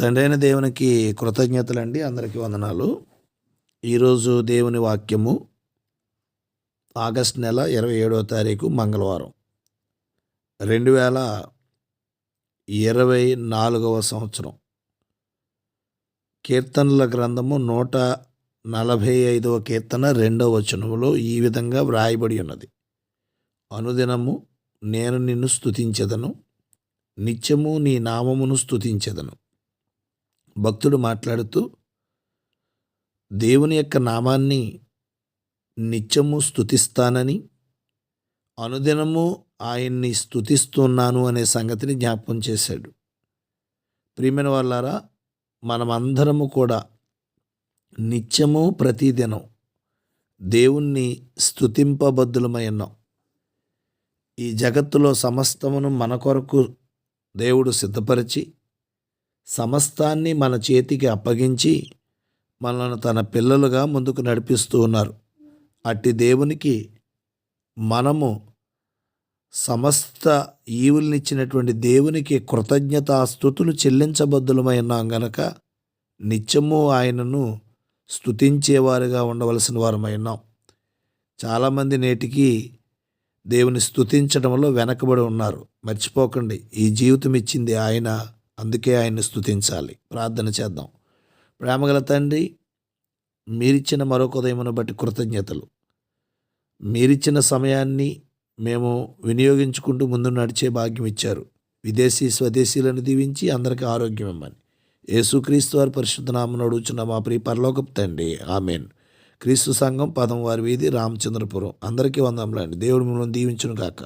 తండ్రైన దేవునికి కృతజ్ఞతలండి. అందరికీ వందనాలు. ఈరోజు దేవుని వాక్యము ఆగస్ట్ నెల ఇరవై ఏడవ తారీఖు మంగళవారం. రెండు వేల ఇరవై నాలుగవ సంవత్సరం. కీర్తనల గ్రంథము నూట నలభై ఐదవ కీర్తన రెండవ వచనములో ఈ విధంగా వ్రాయబడి ఉన్నది. అనుదినము నేను నిన్ను స్తుతించెదను. నిత్యము నీ నామమును స్తుతించెదను. భక్తుడు మాట్లాడుతూ దేవుని యొక్క నామాన్ని నిత్యము స్తుతిస్తానని అనుదినము ఆయన్ని స్థుతిస్తున్నాను అనే సంగతిని జ్ఞాపకం చేశాడు. ప్రియమైన వాళ్ళారా మనమందరము కూడా నిత్యము ప్రతిదినం దేవుణ్ణి స్థుతింపబద్ధులమై ఉన్నాం. ఈ జగత్తులో సమస్తమును మన కొరకు దేవుడు సిద్ధపరిచి సమస్తాన్ని మన చేతికి అప్పగించి మనల్ని తన పిల్లలుగా ముందుకు నడిపిస్తూ ఉన్నారు. అట్టి దేవునికి మనము సమస్త ఈవులనిచ్చినటువంటి దేవునికి కృతజ్ఞతాస్థుతులు చెల్లించబద్దులమై ఉన్నాం గనక నిత్యము ఆయనను స్తుతించేవారుగా ఉండవలసిన వారమై ఉన్నాం. చాలామంది నేటికి దేవుని స్థుతించడంలో వెనకబడి ఉన్నారు. మర్చిపోకండి. ఈ జీవితం ఇచ్చింది ఆయన అందుకే ఆయన్ని స్తుతించాలి. ప్రార్థన చేద్దాం. ప్రేమగల తండ్రి మీరిచ్చిన మరొక ఉదయమును బట్టి కృతజ్ఞతలు. మీరిచ్చిన సమయాన్ని మేము వినియోగించుకుంటూ ముందు నడిచే భాగ్యం ఇచ్చారు. విదేశీ స్వదేశీలను దీవించి అందరికీ ఆరోగ్యం ఇమ్మని యేసుక్రీస్తు వారి పరిశుద్ధనామను అడుగుచున్న మా ప్రియ పరలోకపు తండ్రి. ఆమెన్. క్రీస్తు సంఘం పదం వారి వీధి రామచంద్రపురం. అందరికీ వందములండి దేవుడు మిమ్మల్ని దీవించును కాక